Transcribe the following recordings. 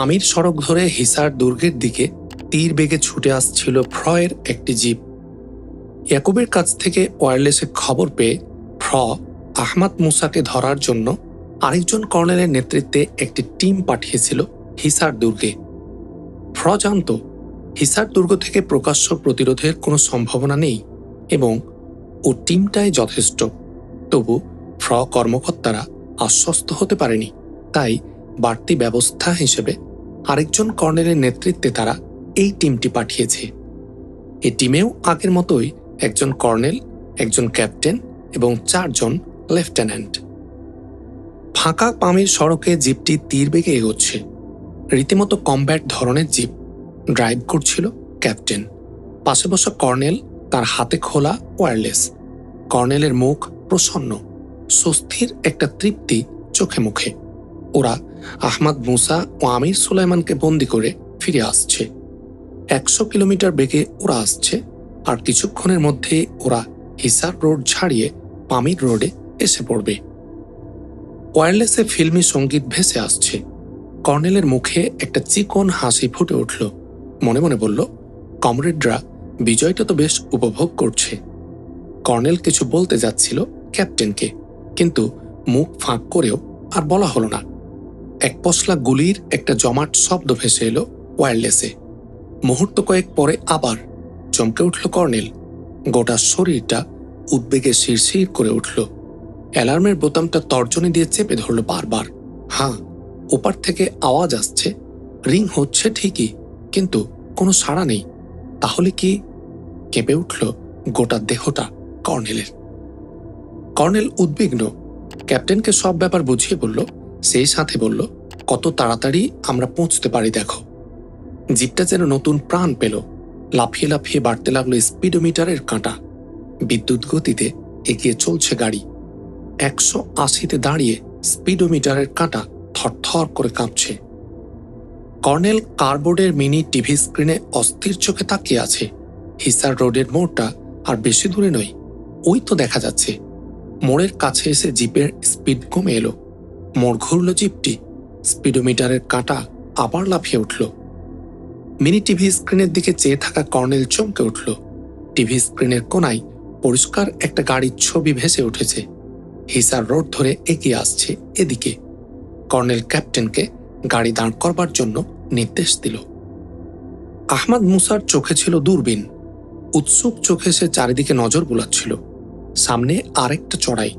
পামির সড়ক ধরে হিসার দুর্গের দিকে তীর বেগে ছুটে আসছিল ফ্রয়ের একটি জিপ ইয়াকুবের কাছ থেকে ওয়্যারলেসে খবর পেয়ে ফ্র আহমাদ মুসাকে ধরার জন্য আরেকজন কর্নেলের নেতৃত্বে একটি টিম পাঠিয়েছিল হিসার দুর্গে। ফ্র জানত, হিসার দুর্গ থেকে প্রকাশ্য প্রতিরোধের কোনো সম্ভাবনা নেই এবং ও টিমটাই যথেষ্ট। তবু ফ্র কর্মকর্তারা আশ্বস্ত হতে পারেনি, তাই বাড়তি ব্যবস্থা হিসেবে আরেকজন কর্নেলের নেতৃত্বে তারা এই টিমটি পাঠিয়েছে। এই টিমেও আগের মতোই একজন কর্নেল, একজন ক্যাপ্টেন এবং চারজন লেফটেন্যান্ট। ফাঁকা পামির সড়কে জিপটি তীর বেগে এগোচ্ছে। রীতিমতো কমব্যাট ধরনের জিপ ড্রাইভ করছিল ক্যাপ্টেন। পাশে বসা কর্নেল তার হাতে খোলা ওয়্যারলেস কর্নেলের মুখ প্রসন্ন, স্বস্তির একটা তৃপ্তি চোখে মুখে। ওরা আহমাদ মুসা ও আমির সুলাইমানকে বন্দি করে ফিরে আসছে। একশো কিলোমিটার বেগে ওরা আসছে আর কিছুক্ষণের মধ্যে ওরা হিসার রোড ছাড়িয়ে পামির রোডে এসে পড়বে। ওয়্যারলেসে ফিল্মি সংগীত ভেসে আসছে। কর্নেলের মুখে একটা চিকন হাসি ফুটে উঠল। মনে মনে বলল, কমরেডরা, বিজয়টা তো বেশ উপভোগ করছে। কর্নেল কিছু বলতে যাচ্ছিল ক্যাপ্টেনকে, কিন্তু মুখ ফাঁক করেও আর বলা হলো না। এক পশলা গুলির একটা জমাট শব্দ ভেসে এলো ওয়্যারলেসে মুহূর্ত কয়েক পরে আবার চমকে উঠল কর্নেল। গোটা শরীরটা উদ্বেগে শিরশির করে উঠল। অ্যালার্মের বোতামটা তর্জনী দিয়ে চেপে ধরল বারবার। হ্যাঁ ওপার থেকে আওয়াজ আসছে, রিং হচ্ছে ঠিকই, কিন্তু কোনো সাড়া নেই। তাহলে কি কেঁপে উঠল গোটা দেহটা কর্নেলের। কর্নেল উদ্বিগ্ন। ক্যাপ্টেনকে সব ব্যাপার বুঝিয়ে বলল সেই সাথে বলল, কত তাড়াতাড়ি আমরা পৌঁছতে পারি দেখো। জিপটা যেন নতুন প্রাণ পেল। লাফিয়ে লাফিয়ে বাড়তে লাগল স্পিডোমিটারের কাঁটা। বিদ্যুৎ গতিতে এগিয়ে চলছে গাড়ি। একশো আশিতে দাঁড়িয়ে স্পিডোমিটারের কাঁটা থরথর করে কাঁপছে। কর্নেল কার্বোর্ডের মিনি টিভি স্ক্রিনে অস্থির চোখে তাকিয়ে আছে। হিসার রোডের মোড়টা আর বেশি দূরে নয়, ওই তো দেখা যাচ্ছে। মোড়ের কাছে এসে জিপের স্পিড কমে এলো। মোড় ঘুরল জিপটি। স্পিডোমিটারের কাঁটা আবার লাফিয়ে উঠল। মিনি টিভি স্ক্রিনের দিকে চেয়ে থাকা কর্নেল চমকে উঠল। টিভি স্ক্রিনের কোনায় পরিষ্কার একটা গাড়ির ছবি ভেসে উঠেছে। হিসার রোড ধরে এগিয়ে আসছে এদিকে। কর্নেল ক্যাপ্টেনকে গাড়ি দাঁড় করবার জন্য নির্দেশ দিল। আহমাদ মুসার চোখে ছিল দূরবীন। উৎসুক চোখে সে চারিদিকে নজর বুলাচ্ছিল। সামনে আরেকটা চড়াই।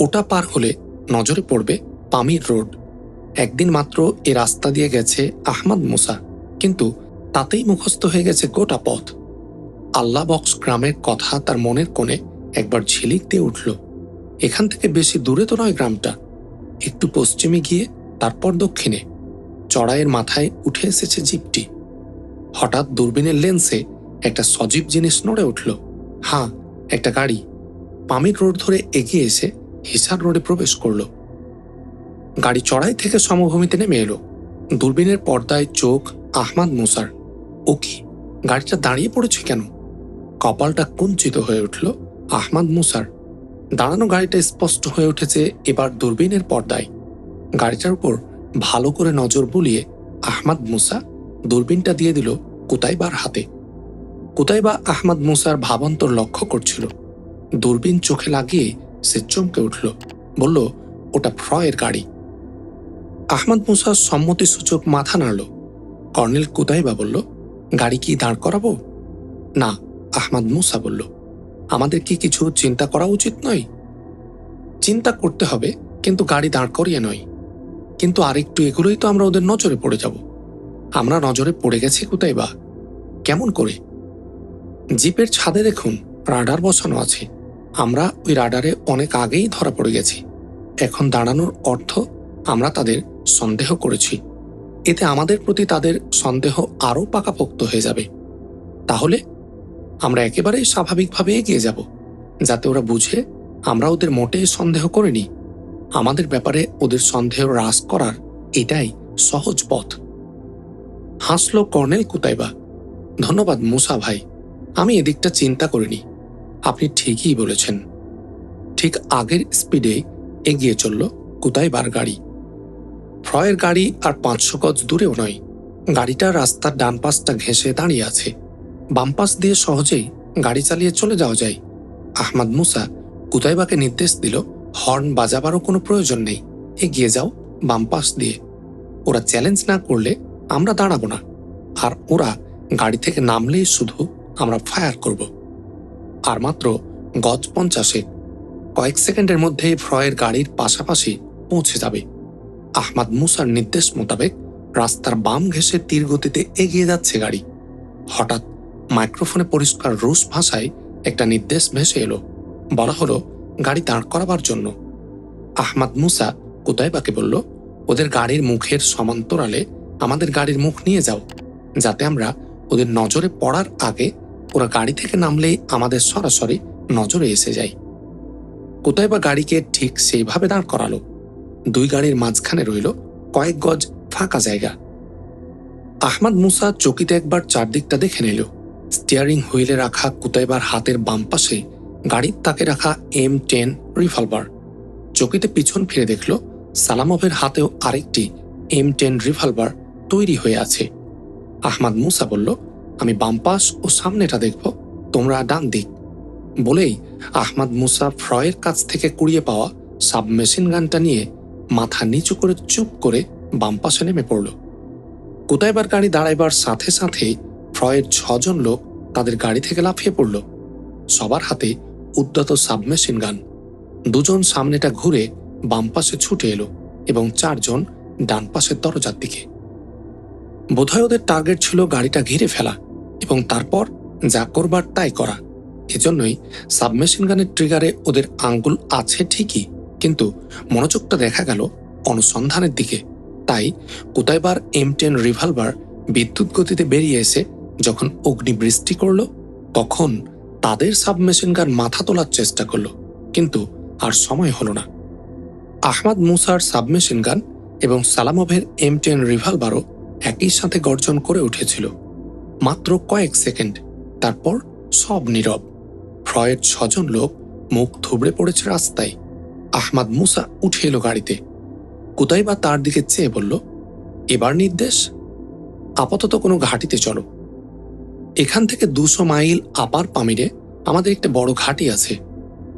ওটা পার হলে নজরে পড়বে পামির রোড। একদিন মাত্র এ রাস্তা দিয়ে গেছে আহমদ মুসা, কিন্তু তাতেই মুখস্থ হয়ে গেছে গোটা পথ। আল্লাহ বক্স গ্রামের কথা তার মনের কোণে একবার ঝিলিক দিয়ে উঠল। এখান থেকে বেশি দূরে তো নয় গ্রামটা। একটু পশ্চিমে গিয়ে, তারপর দক্ষিণে। চড়াইয়ের মাথায় উঠে এসেছে জিপটি। হঠাৎ দূরবীনের লেন্সে একটা সজীব জিনিস নড়ে উঠল। হ্যাঁ একটা গাড়ি। পামির রোড ধরে এগিয়ে এসে হিসার রোডে প্রবেশ করল। গাড়ি চড়াই থেকে সমভূমিতে নেমে এলো। দূরবীনের পর্দায় চোখ আহমাদ মুসার। ও কি, গাড়িটা দাঁড়িয়ে পড়েছে কেন? কপালটা কুঞ্চিত হয়ে উঠল আহমাদ মুসার। দাঁড়ানো গাড়িটা স্পষ্ট হয়ে উঠেছে এবার দূরবীনের পর্দায়। গাড়িটার উপর ভালো করে নজর বুলিয়ে আহমাদ মুসা দূরবীনটা দিয়ে দিল কুতাইবার হাতে। কুতাইবা আহমাদ মুসার ভাবান্তর লক্ষ্য করছিল। দূরবীন চোখে লাগিয়ে সে চমকে উঠল, বলল, ওটা ফ্রয়ের গাড়ি। আহমদ মুসা সম্মতিসূচক মাথা নাড়ল। কর্নেল কুতাইবা বলল, গাড়ি কি দাঁড় করাবো? না, আহমদ মুসা বলল, আমাদের কি কিছু চিন্তা করা উচিত নয়? চিন্তা করতে হবে, কিন্তু গাড়ি দাঁড় করিয়ে নয়। কিন্তু আরেকটু এগুলোই তো আমরা ওদের নজরে পড়ে যাব। আমরা নজরে পড়ে গেছি কোথায় কেমন করে? জিপের ছাদে দেখুন, রাডার বসানো আছে। আমরা ওই রাডারে অনেক আগেই ধরা পড়ে গেছি। এখন দাঁড়ানোর অর্থ আমরা তাদের সন্দেহ করেছি। এতে আমাদের প্রতি তাদের সন্দেহ আরও পাকাপোক্ত হয়ে যাবে। তাহলে আমরা একেবারেই স্বাভাবিকভাবে এগিয়ে যাব, যাতে ওরা বুঝে আমরা ওদের মোটে সন্দেহ করিনি। আমাদের ব্যাপারে ওদের সন্দেহ হ্রাস করার এটাই সহজ পথ। হাসল কর্নেল কুতাইবা, ধন্যবাদ মুসা ভাই, আমি এদিকটা চিন্তা করিনি। আপনি ঠিকই বলেছেন। ঠিক আগের স্পিডে এগিয়ে চলল কুতাইবার গাড়ি। ফ্রয়ের গাড়ি আর পাঁচশো গজ দূরেও নয়। গাড়িটা রাস্তার ডান পাশটা ঘেঁষে দাঁড়িয়ে আছে। বাম পাশ দিয়ে সহজেই গাড়ি চালিয়ে চলে যাওয়া যায়। আহমদ মুসা কুতাইবাকে নির্দেশ দিল, হর্ন বাজাবারও কোনো প্রয়োজন নেই। এগিয়ে যাও বাম পাশ দিয়ে। ওরা চ্যালেঞ্জ না করলে আমরা দাঁড়াবো না। আর ওরা গাড়ি থেকে নামলেই শুধু আমরা ফায়ার করব। আর মাত্র গজ পঞ্চাশে কয়েক সেকেন্ডের মধ্যেই ফ্রয়ের গাড়ির পাশাপাশি পৌঁছে যাবে। আহমাদ মুসার নির্দেশ মোতাবেক রাস্তার বাম ঘেঁষে তীর গতিতে এগিয়ে যাচ্ছে গাড়ি। হঠাৎ মাইক্রোফোনে পরিষ্কার রুশ ভাষায় একটা নির্দেশ ভেসে এলো। বলা হলো, গাড়ি দাঁড় করাবার জন্য। আহমাদ মুসা কোতাইবাকে বলল, ওদের গাড়ির মুখের সমান্তরালে আমাদের গাড়ির মুখ নিয়ে যাও, যাতে আমরা ওদের নজরে পড়ার আগে ওরা গাড়ি থেকে নামলেই আমাদের সরাসরি নজরে এসে যায়। কোথায় বা গাড়িকে ঠিক সেইভাবে দাঁড় করালো। দুই গাড়ির মাঝখানে রইল কয়েক গজ ফাঁকা জায়গা। আহমাদ মুসা চকিতে একবার চারদিকটা দেখে নিল। স্টিয়ারিং হুইলে রাখা কুতাইবার হাতের বাম পাশে গাড়ির তাকে রাখা এম টেন রিভলভার। চকিতে পিছন ফিরে দেখল সালামভের হাতেও আরেকটি এম টেন রিভলভার তৈরি হয়ে আছে। আহমাদ মুসা বলল, আমি বাম পাশ ও সামনেটা দেখব, তোমরা ডান দিক। বলেই আহমাদ মুসা ফ্রয়ের কাছ থেকে কুড়িয়ে পাওয়া সাবমেশিন গানটা নিয়ে মাথা নিচু করে চুপ করে বাম পাশে নেমে পড়ল। কোথায়বার গাড়ি দাঁড়াইবার সাথে সাথে ফ্রয়ের ছজন লোক তাদের গাড়ি থেকে লাফিয়ে পড়ল। সবার হাতে উদ্যত সাবমেশিন গান। দুজন সামনেটা ঘুরে বাম পাশে ছুটে এলো এবং চারজন ডান পাশের দরজার দিকে। বোধহয় ওদের টার্গেট ছিল গাড়িটা ঘিরে ফেলা এবং তারপর যা করবার তাই করা। এজন্যই সাবমেশিন গানের ট্রিগারে ওদের আঙ্গুল আছে ঠিকই। কিন্তু মনোযোগটা দেখা গেল অনুসন্ধানের দিকে। তাই কোথায়বার এম টেন রিভলভার বিদ্যুৎ গতিতে বেরিয়ে এসে যখন অগ্নিবৃষ্টি করল, তখন তাদের সাবমেশিন গান মাথা তোলার চেষ্টা করল, কিন্তু আর সময় হল না। আহমাদ মুসার সাবমেশিন গান এবং সালামভের এম টেন রিভলভারও একই সাথে গর্জন করে উঠেছিল। মাত্র কয়েক সেকেন্ড, তারপর সব নীরব। ফ্রয়ের ছজন লোক মুখ থুবড়ে পড়েছে রাস্তায়। আহমাদ মুসা উঠে এলো গাড়িতে। কোথায় বা তার দিকে চেয়ে বলল, এবার নির্দেশ, আপাতত কোনো ঘাটিতে চলো। এখান থেকে দুশো মাইল আপার পামিরে আমাদের একটা বড় ঘাটি আছে।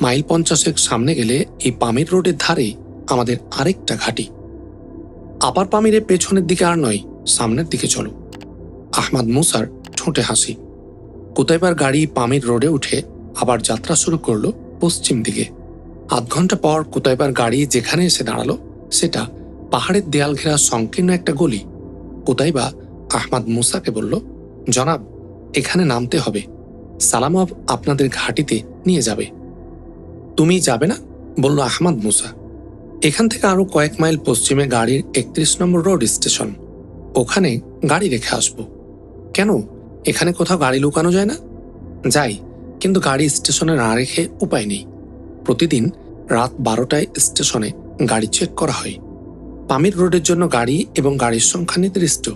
মাইল পঞ্চাশেক সামনে গেলে এই পামির রোডের ধারে আমাদের আরেকটা ঘাটি। আপার পামিরে পেছনের দিকে আর নয়, সামনের দিকে চলো। আহমাদ মুসার ঠোঁটে হাসি। কোথায়বার গাড়ি পামির রোডে উঠে আবার যাত্রা শুরু করল পশ্চিম দিকে। আধ ঘণ্টা পর কোথায়বার গাড়ি যেখানে এসে দাঁড়াল, সেটা পাহাড়ের দেয়াল ঘেরা সংকীর্ণ একটা গলি। কোথায়বা আহমাদ মুসাকে বলল, জনাব, এখানে নামতে হবে। সালামব আপনাদের ঘাটিতে নিয়ে যাবে। তুমি যাবে না? বলল আহমাদ মুসা। এখান থেকে আরও কয়েক মাইল পশ্চিমে গাড়ির একত্রিশ নম্বর রোড স্টেশন ওখানে গাড়ি রেখে আসব। কেন? এখানে কোথাও গাড়ি লুকানো যায় না? যাই, কিন্তু গাড়ি স্টেশনে না রেখে উপায় নেই। প্রতিদিন রাত বারোটায় স্টেশনে গাড়ি চেক করা হয়। পামির রোডের জন্য গাড়ি এবং গাড়ির সংখ্যা নির্দিষ্ট।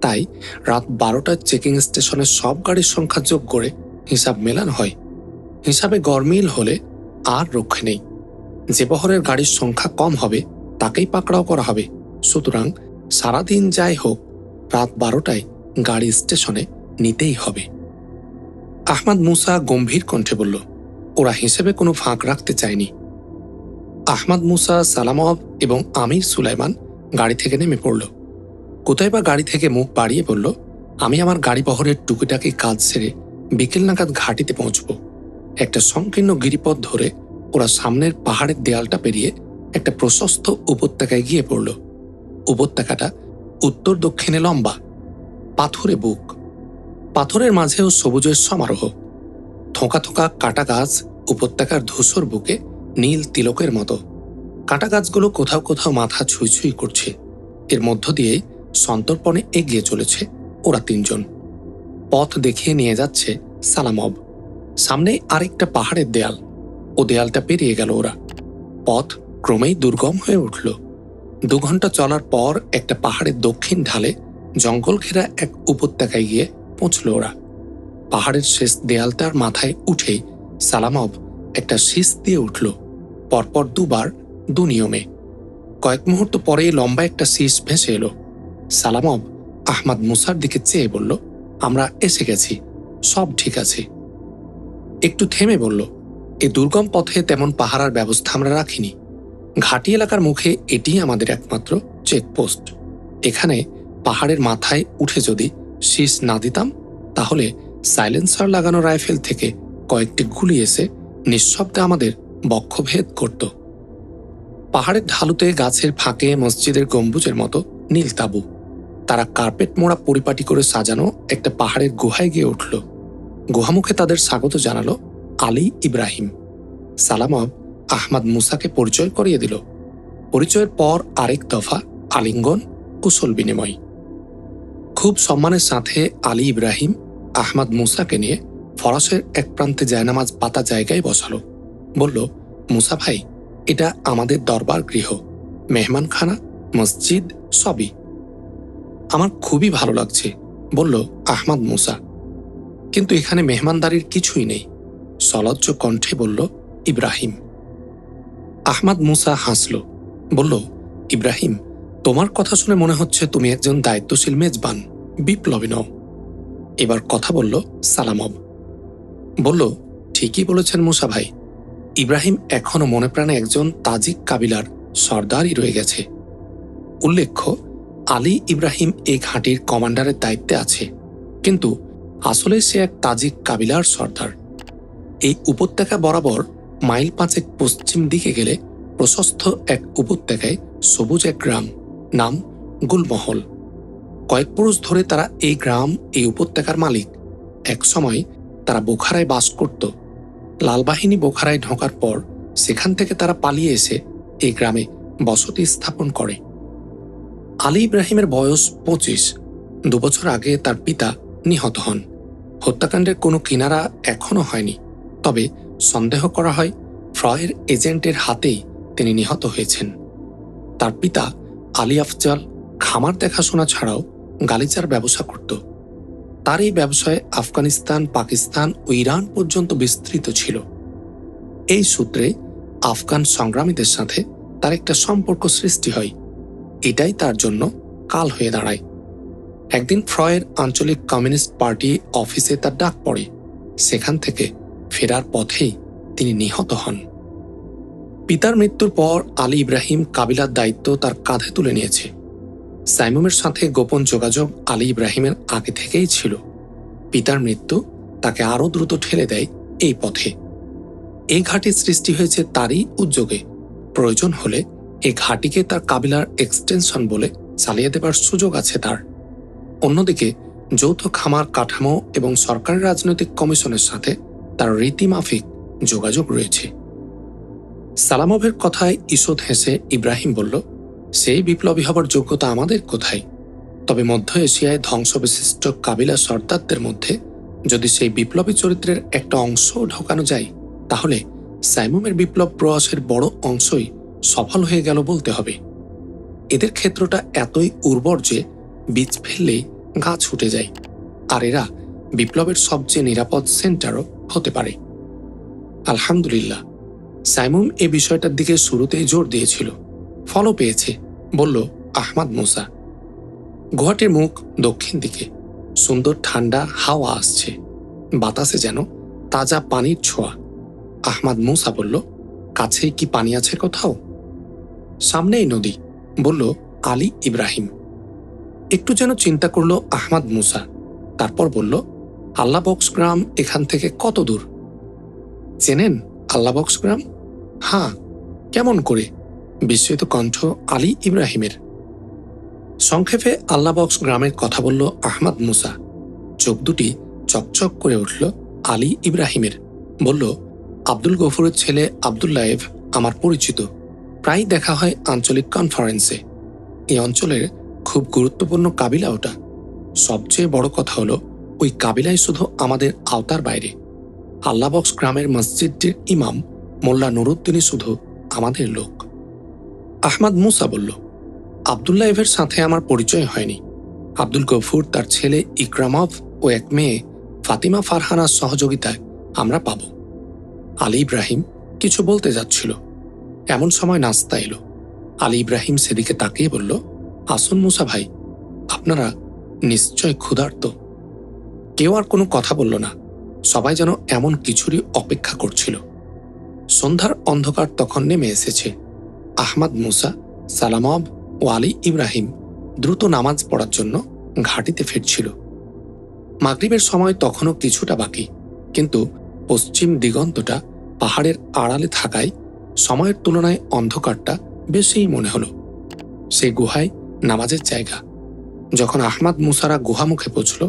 তাই রাত বারোটায় চেকিং স্টেশনে সব গাড়ির সংখ্যা যোগ করে হিসাব মেলানো হয়। হিসাবে গরমিল হলে আর রক্ষে নেই। যে বহরের গাড়ির সংখ্যা কম হবে, তাকেই পাকড়াও করা হবে। সুতরাং সারাদিন যাই হোক, রাত বারোটায় গাড়ি স্টেশনে নিতেই হবে। আহমাদ মুসা গম্ভীর কণ্ঠে বলল, ওরা হিসেবে কোনো ফাঁক রাখতে চায়নি। আহমাদ মুসা সালামব এবং আমির সুলাইমান গাড়ি থেকে নেমে পড়ল। কোথায় বা গাড়ি থেকে মুখ বাড়িয়ে বলল, আমি আমার গাড়ি বহরের টুকিটাকি কাজ সেরে বিকেল নাগাদ ঘাটিতে পৌঁছব। একটা সংকীর্ণ গিরিপথ ধরে ওরা সামনের পাহাড়ের দেয়ালটা পেরিয়ে একটা প্রশস্ত উপত্যকায় গিয়ে পড়ল। উপত্যকাটা উত্তর দক্ষিণে লম্বা, পাথরে বুক। পাথরের মাঝেও সবুজের সমারোহ। থোকা থোকা কাটা গাছ উপত্যকার ধূসর বুকে নীল তিলকের মতো। কাটা গাছগুলো কোথাও কোথাও মাথা ছুঁই ছুঁই করছে। এর মধ্য দিয়ে সন্তর্পণে এগিয়ে চলেছে ওরা তিনজন। পথ দেখিয়ে নিয়ে যাচ্ছে সালামব। সামনে আরেকটা পাহাড়ের দেয়াল। ও দেয়ালটা পেরিয়ে গেল ওরা। পথ ক্রমেই দুর্গম হয়ে উঠল। দু ঘণ্টা চলার পর একটা পাহাড়ের দক্ষিণ ঢালে জঙ্গল ঘেরা এক উপত্যকায় গিয়ে পৌঁছল ওরা। পাহাড়ের শেষ দেয়ালটার মাথায় উঠেই সালামব একটা শীষ দিয়ে উঠল। পরপর দুবার দু নিয়মে। কয়েক মুহূর্ত পরেই লম্বা একটা শীষ ভেসে এলো। সালামব আহমাদ মুসার দিকে চেয়ে বলল, আমরা এসে গেছি, সব ঠিক আছে। একটু থেমে বলল, এ দুর্গম পথে তেমন পাহারার ব্যবস্থা আমরা রাখিনি। ঘাটি এলাকার মুখে এটিই আমাদের একমাত্র চেকপোস্ট এখানে পাহাড়ের মাথায় উঠে যদি শীষ না দিতাম, তাহলে সাইলেন্সার লাগানো রাইফেল থেকে কয়েকটি গুলি এসে নিঃশব্দে আমাদের বক্ষভেদ করত। পাহাড়ের ঢালুতে, গাছের ফাঁকে, মসজিদের গম্বুজের মতো নীল তাঁবু। তারা কার্পেট মোড়া পরিপাটি করে সাজানো একটা পাহাড়ের গুহায় গিয়ে উঠল। গুহামুখে তাদের স্বাগত জানালো আলী ইব্রাহিম। সালামব আহমাদ মুসাকে পরিচয় করিয়ে দিল। পরিচয়ের পর আরেক দফা আলিঙ্গন, কুশল বিনিময়। খুব সম্মানের সাথে আলী ইব্রাহিম আহমাদ মুসাকে নিয়ে ফরাসের এক প্রান্তে জায়নামাজ পাতা জায়গায় বসালো। বলল, মুসা ভাই, এটা আমাদের দরবার গৃহ। মেহমানখানা, মসজিদ, সবই। আমার খুবই ভালো লাগছে। বলল আহমাদ মুসা। কিন্তু এখানে মেহমানদারির কিছুই নেই। সলজ্জ কণ্ঠে বলল, ইব্রাহিম। আহমাদ মুসা হাসল। বলল, ইব্রাহিম, তোমার কথা শুনে মনে হচ্ছে তুমি একজন দায়িত্বশীল মেজবান, বিপ্লবী নও। এবার কথা বলল সালামব। বলল, ঠিকই বলেছেন মুসা ভাই। ইব্রাহিম এখনও মনে প্রাণে একজন তাজিক কাবিলার সর্দারই রয়ে গেছে। উল্লেখ্য, আলী ইব্রাহিম এই ঘাঁটির কমান্ডারের দায়িত্বে আছে, কিন্তু আসলে সে এক তাজিক কাবিলার সর্দার। এই উপত্যকা বরাবর মাইল পাঁচেক পশ্চিম দিকে গেলে প্রশস্ত এক উপত্যকায় সবুজ এক গ্রাম, নাম গুলমহল। কয়েক পুরুষ ধরে তারা এই গ্রাম, এই উপত্যকার মালিক। এক সময় তারা বোখারায় বাস করত লালবাহিনী বোখারায় ঢোকার পর সেখান থেকে তারা পালিয়ে এসে এই গ্রামে বসতি স্থাপন করে। আলী ইব্রাহিমের বয়স পঁচিশ। দুবছর আগে তার পিতা নিহত হন। হত্যাকাণ্ডের কোনো কিনারা এখনও হয়নি। তবে সন্দেহ করা হয় ফ্রয়ের এজেন্টের হাতেই তিনি নিহত হয়েছেন। তার পিতা আলী আফজাল খামার দেখাশোনা ছাড়াও গালিচার ব্যবসা করত। তার এই ব্যবসায় আফগানিস্তান, পাকিস্তান ও ইরান পর্যন্ত বিস্তৃত ছিল। এই সূত্রে আফগান সংগ্রামীদের সাথে তার একটা সম্পর্ক সৃষ্টি হয়। এটাই তার জন্য কাল হয়ে দাঁড়ায়। একদিন ফ্রয়ের আঞ্চলিক কমিউনিস্ট পার্টি অফিসে তার ডাক পড়ে। সেখান থেকে ফেরার পথেই তিনি নিহত হন। পিতার মৃত্যুর পর আলী ইব্রাহিম কাবিলার দায়িত্ব তার কাঁধে তুলে নিয়েছে। সাইমুমের সাথে গোপন যোগাযোগ আলী ইব্রাহিমের আগে থেকেই ছিল। পিতার মৃত্যু তাকে আরও দ্রুত ঠেলে দেয় এই পথে। এই ঘাটির সৃষ্টি হয়েছে তারই উদ্যোগে। প্রয়োজন হলে এই ঘাটিকে তার কাবিলার এক্সটেনশন বলে চালিয়ে দেবার সুযোগ আছে তার। অন্যদিকে, যৌথ খামার কাঠামো এবং সরকারি রাজনৈতিক কমিশনের সাথে তার রীতিমাফিক যোগাযোগ রয়েছে। সালামভের কথায় ঈষৎ হেসে ইব্রাহিম বলল সেই বিপ্লবী হবার যোগ্যতা আমাদের কোথায়? তবে মধ্য এশিয়ায় ধ্বংসবিশিষ্ট কাবিলা সর্দারদের মধ্যে যদি সেই বিপ্লবী চরিত্রের একটা অংশ ঢোকানো যায়, তাহলে সাইমুমের বিপ্লব প্রয়াসের বড় অংশই সফল হয়ে গেল বলতে হবে। এদের ক্ষেত্রটা এতই উর্বর যে বীজ ফেললেই গাছ উঠে যায়, আর এরা বিপ্লবের সবচেয়ে নিরাপদ সেন্টারও হতে পারে। আলহামদুলিল্লাহ সাইমুম এ বিষয়টার দিকে শুরুতেই জোর দিয়েছিল। ফলও পেয়েছে, বলল আহমাদ মুসা। গুহাটির মুখ দক্ষিণ দিকে, সুন্দর ঠান্ডা হাওয়া আসছে, বাতাসে যেন তাজা পানির ছোঁয়া। আহমাদ মুসা বলল, কাছেই কি পানি আছে কোথাও? সামনেই নদী বলল আলী ইব্রাহিম। একটু যেন চিন্তা করল আহমাদ মুসা, তারপর বলল আল্লাবক্স গ্রাম এখান থেকে কত দূর? চেনেন আল্লাবক্স গ্রাম? হ্যাঁ কেমন করে? বিস্মিত কণ্ঠ আলী ইব্রাহিমের। সংক্ষেপে আল্লাবক্স গ্রামের কথা বলল আহমদ মুসা। চোখ দুটি চকচক করে উঠল আলী ইব্রাহিমের। বলল, আব্দুল গফুরের ছেলে আবদুল্লায়েভ আমার পরিচিত। প্রায় দেখা হয় আঞ্চলিক কনফারেন্সে। এই অঞ্চলের খুব গুরুত্বপূর্ণ কাবিলা ওটা। সবচেয়ে বড় কথা হলো, ওই কাবিলায় শুধু আমাদের আওতার বাইরে। আল্লাবক্স গ্রামের মসজিদটির ইমাম মোল্লা নুরুদ্দিনই শুধু আমাদের লোক। আহমাদ মুসা বলল, আবদুল্লাহ এভের সাথে আমার পরিচয় হয়নি। আব্দুল গফুর তার ছেলে ইকরামভ ও এক মেয়ে ফাতিমা ফারহানার সহযোগিতায় আমরা পাব। আলী ইব্রাহিম কিছু বলতে যাচ্ছিল। এমন সময় নাস্তা এলো। আলী ইব্রাহিম সেদিকে তাকিয়ে বলল, আসুন মুসা ভাই, আপনারা নিশ্চয় ক্ষুধার্ত। কেউ আর কোনো কথা বলল না। সবাই যেন এমন কিছুরই অপেক্ষা করছিল। সন্ধ্যার অন্ধকার তখন নেমে এসেছে। আহমদ মুসা সালামব ও আলী ইব্রাহিম দ্রুত নামাজ পড়ার জন্য ঘাটিতে ফিরছিল। মাগরিবের সময় তখনও কিছুটা বাকি, কিন্তু পশ্চিম দিগন্তটা পাহাড়ের আড়ালে থাকায় সময়ের তুলনায় অন্ধকারটা বেশিই মনে হলো। সেই গুহায় নামাজের জায়গা। যখন আহমাদ মুসারা গুহামুখে পৌঁছল,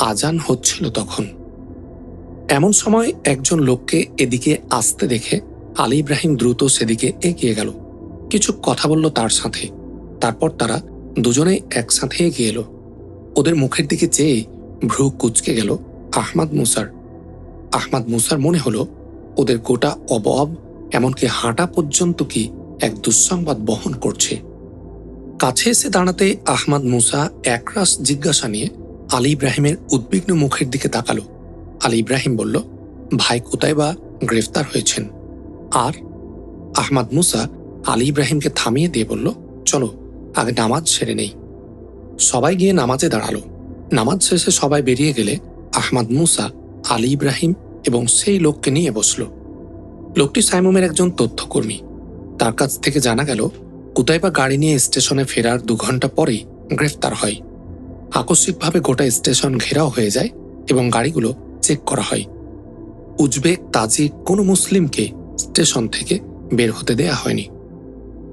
আজান হচ্ছিল তখন। এমন সময় একজন লোককে এদিকে আসতে দেখে আলী ইব্রাহিম দ্রুত সেদিকে এগিয়ে গেল। কিছু কথা বলল তার সাথে। তারপর তারা দুজনে একসাথে এগিয়ে এলো। ওদের মুখের দিকে চেয়ে ভ্রু কুচকে গেল আহমাদ মুসার। আহমাদ মুসার মনে হলো, ওদের গোটা অবয়ব এমনকি হাঁটা পর্যন্ত কি এক দুঃসংবাদ বহন করছে। কাছে এসে দাঁড়াতে আহমাদ মুসা একরাশ জিজ্ঞাসা নিয়ে আলী ইব্রাহিমের উদ্বিগ্ন মুখের দিকে তাকালো। আলী ইব্রাহিম বলল, ভাই কোথায় বা গ্রেফতার হয়েছেন? আর? আহমাদ মুসা আলী ইব্রাহিমকে থামিয়ে দিয়ে বলল, চলো, আগে নামাজ সেরে নেই। সবাই গিয়ে নামাজে দাঁড়াল। নামাজ শেষে সবাই বেরিয়ে গেলে আহমাদ মুসা, আলী ইব্রাহিম এবং সেই লোককে নিয়ে বসল। লোকটি সাইমুমের একজন তথ্যকর্মী। তার কাছ থেকে জানা গেল, কুতাইবা গাড়ি নিয়ে স্টেশনে ফেরার দু ঘণ্টা পরেই গ্রেফতার হয়। আকস্মিকভাবে গোটা স্টেশন ঘেরাও হয়ে যায় এবং গাড়িগুলো চেক করা হয়। উজবেক, তাজিক কোনো মুসলিমকে স্টেশন থেকে বের হতে দেয়া হয়নি।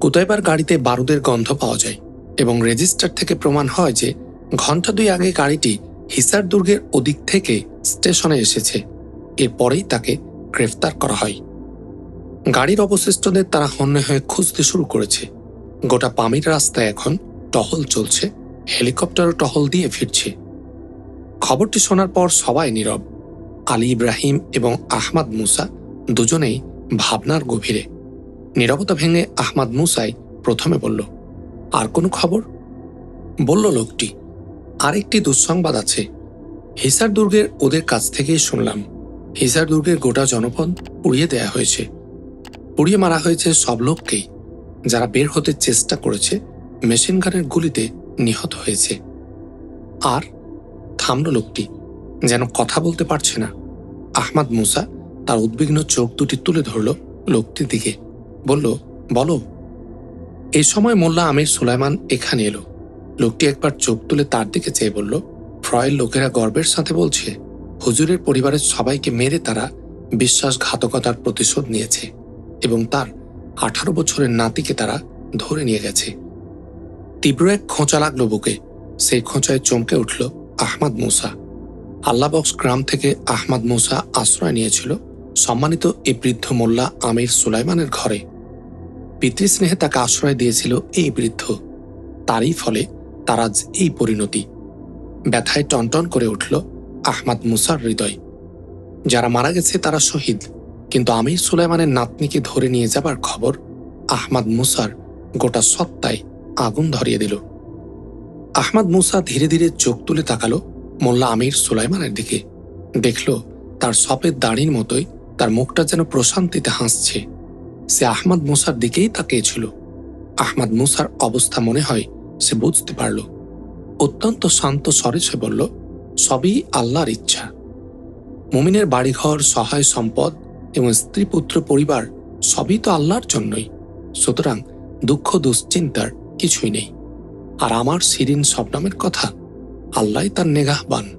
কুতাইবার গাড়িতে বারুদের গন্ধ পাওয়া যায় এবং রেজিস্টার থেকে প্রমাণ হয় যে ঘণ্টা দুই আগে গাড়িটি হিসার দুর্গের ওদিক থেকে স্টেশনে এসেছে। এরপরেই তাকে গ্রেফতার করা হয়। গাড়ির অবশিষ্টদের তারা হন্যে হয়ে খুঁজতে শুরু করেছে। গোটা পামির রাস্তায় এখন টহল চলছে, হেলিকপ্টারও টহল দিয়ে ফিরছে। খবরটি শোনার পর সবাই নীরব। আলী ইব্রাহিম এবং আহমাদ মুসা দুজনেই ভাবনার গভীরে। নীরবতা ভেঙে আহমাদ মুসাই প্রথমে বলল, আর কোনো খবর? বলল লোকটি, আরেকটি দুঃসংবাদ আছে। হিসার দুর্গের ওদের কাছ থেকেই শুনলাম। হিসার দুর্গের গোটা জনপদ পুড়িয়ে দেয়া হয়েছে। পুড়িয়ে মারা হয়েছে সব লোককেই, যারা বের হতে চেষ্টা করেছে, মেশিন গানের গুলিতে নিহত হয়েছে। আর? থামল লোকটি, যেন কথা বলতে পারছে না। আহমাদ মুসা তার উদ্বিগ্ন চোখ দুটি তুলে ধরল লোকটির দিকে। বলল, বলো। এ সময় মোল্লা আমির সুলাইমান এখানে এলো। লোকটি একবার চোখ তুলে তার দিকে চেয়ে বলল, ফ্রয়ের লোকেরা গর্বের সাথে বলছে, হুজুরের পরিবারের সবাইকে মেরে তারা বিশ্বাসঘাতকতার প্রতিশোধ নিয়েছে এবং তার আঠারো বছরের নাতিকে তারা ধরে নিয়ে গেছে। তীব্র এক খোঁচা লাগল বুকে। সেই খোঁচায় চমকে উঠল আহমাদ মুসা। আল্লাবক্স গ্রাম থেকে আহমাদ মুসা আশ্রয় নিয়েছিল সম্মানিত এই বৃদ্ধ মোল্লা আমির সুলাইমানের ঘরে। পিতৃস্নেহে তাকে আশ্রয় দিয়েছিল এই বৃদ্ধ। তারই ফলে তার আজ এই পরিণতি। ব্যথায় টনটন করে উঠল আহমাদ মুসার হৃদয়। যারা মারা গেছে তারা শহীদ, কিন্তু আমির সুলাইমানের নাতনিকে ধরে নিয়ে যাবার খবর আহমাদ মুসার গোটা সত্তায় আগুন ধরিয়ে দিল। আহমাদ মুসা ধীরে ধীরে চোখ তুলে তাকালো, মোল্লা আমির সুলাইমানের দিকে। দেখল তার সপের দাড়ির মতোই তার মুখটা যেন প্রশান্তিতে হাসছে। সে আহমাদ মুসার দিকেই তাকিয়েছিল। আহমাদ মুসার অবস্থা মনে হয় সে বুঝতে পারল। অত্যন্ত শান্ত স্বরে সে বলল, সবই আল্লাহর ইচ্ছা। মুমিনের বাড়িঘর, সহায় সম্পদ এবং স্ত্রী পুত্র পরিবার সবই তো আল্লাহর জন্যই। সুতরাং দুঃখ, দুশ্চিন্তার কিছুই নেই। আর আমার সিরিন স্বপ্নামের কথা আল্লাহ তার নেগাহবান।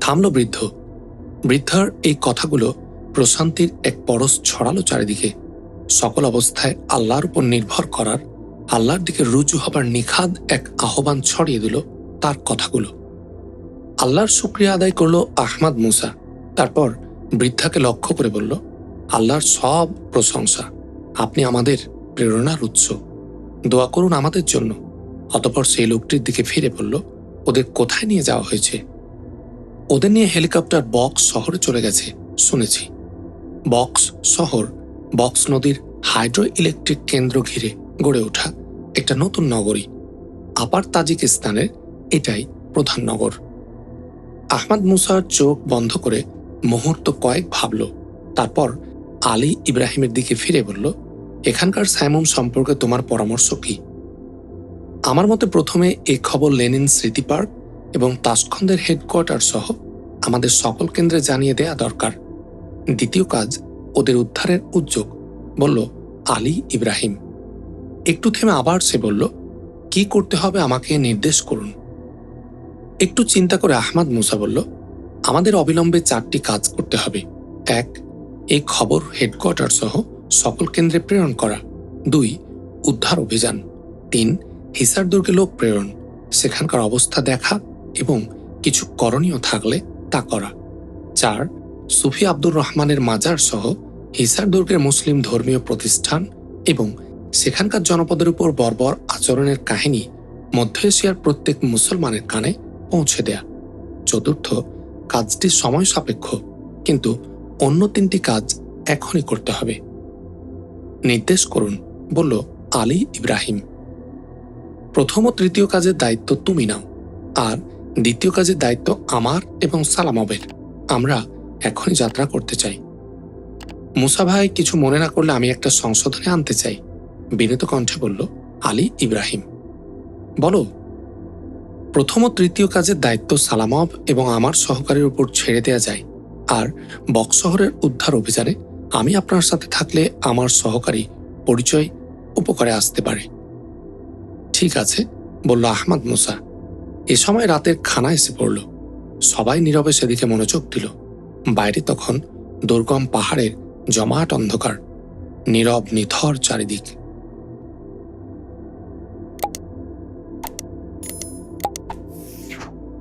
থামল বৃদ্ধ। বৃদ্ধার এই কথাগুলো প্রশান্তির এক পরশ ছড়ালো চারিদিকে। সকল অবস্থায় আল্লাহর উপর নির্ভর করার, আল্লাহর দিকে রুজু হবার নিখাদ এক আহ্বান ছড়িয়ে দিল তার কথাগুলো। আল্লাহর শুক্রিয়া আদায় করল আহমাদ মুসা। তারপর বৃদ্ধাকে লক্ষ্য করে বলল, আল্লাহর সব প্রশংসা, আপনি আমাদের প্রেরণার উৎস। দোয়া করুন আমাদের জন্য। অতপর সেই লোকটির দিকে ফিরে বলল, ওদের কোথায় নিয়ে যাওয়া হয়েছে? ওদের নিয়ে হেলিকপ্টার বক্স শহরে চলে গেছে, শুনেছি। বক্স শহর বক্স নদীর হাইড্রো ইলেকট্রিক কেন্দ্র ঘিরে গড়ে ওঠা একটা নতুন নগরী, আপার তাজিকিস্তানের এটাই প্রধান নগর। আহমদ মুসার চোখ বন্ধ করে মুহূর্ত কয়েক ভাবল, তারপর আলী ইব্রাহিমের দিকে ফিরে বলল, এখানকার সাইমুম সম্পর্কে তোমার পরামর্শ কি? আমার মতে প্রথমে এ খবর লেনিন স্মৃতি পার্ক এবং তাসখন্দের হেডকোয়ার্টার সহ আমাদের সকল কেন্দ্রে জানিয়ে দেয়া দরকার। দ্বিতীয় কাজ ওদের উদ্ধারের উদ্যোগ। বলল, আলী ইব্রাহিম। একটু থেমে আবার সে বলল, কি করতে হবে আমাকে নির্দেশ করুন। একটু চিন্তা করে আহমাদ মুসা বলল, আমাদের অবিলম্বে চারটি কাজ করতে হবে। এক এই খবর হেডকোয়ার্টার সহ সকল কেন্দ্রে প্রেরণ করা। দুই, উদ্ধার অভিযান। তিন হিসার দুর্গে লোক প্রেরণ। সেখানকার অবস্থা দেখা এবং কিছু করণীয় থাকলে তা করা। চার, সুফি আব্দুর রহমানের মাজার সহ হিসার দুর্গের মুসলিম ধর্মীয় প্রতিষ্ঠান এবং সেখানকার জনপদের উপর বর্বর আচরণের কাহিনী মধ্য এশিয়ার প্রত্যেক মুসলমানের কানে পৌঁছে দেয়া। চতুর্থ, কাজটি সময় সাপেক্ষ, কিন্তু অন্য তিনটি কাজ এখনই করতে হবে। নির্দেশ করুন, বলল আলী ইব্রাহিম। প্রথম ও তৃতীয় কাজের দায়িত্ব তুমি নাও, আর দ্বিতীয় কাজের দায়িত্ব আমার এবং সালামবের আমরা এখনই যাত্রা করতে চাই। মুসা ভাই কিছু মনে না করলে আমি একটা সংশোধনে আনতে চাই। বিনীত কণ্ঠে বলল, আলী ইব্রাহিম, বলো, প্রথম ও তৃতীয় কাজের দায়িত্ব সালামব এবং আমার সহকারীর উপর ছেড়ে দেয়া যায়। আর বক শহরের উদ্ধার অভিযানে আমি আপনার সাথে থাকলে আমার সহকারী পরিচয় উপকারে আসতে পারে। ঠিক আছে, বলল আহমদ মুসা। এ সময় রাতের খানা এসে পড়ল। সবাই নীরবে সেদিকে মনোযোগ দিল। বাইরে তখন দুর্গম পাহাড়ের জমাট অন্ধকার নীরব নিথর চারিদিক।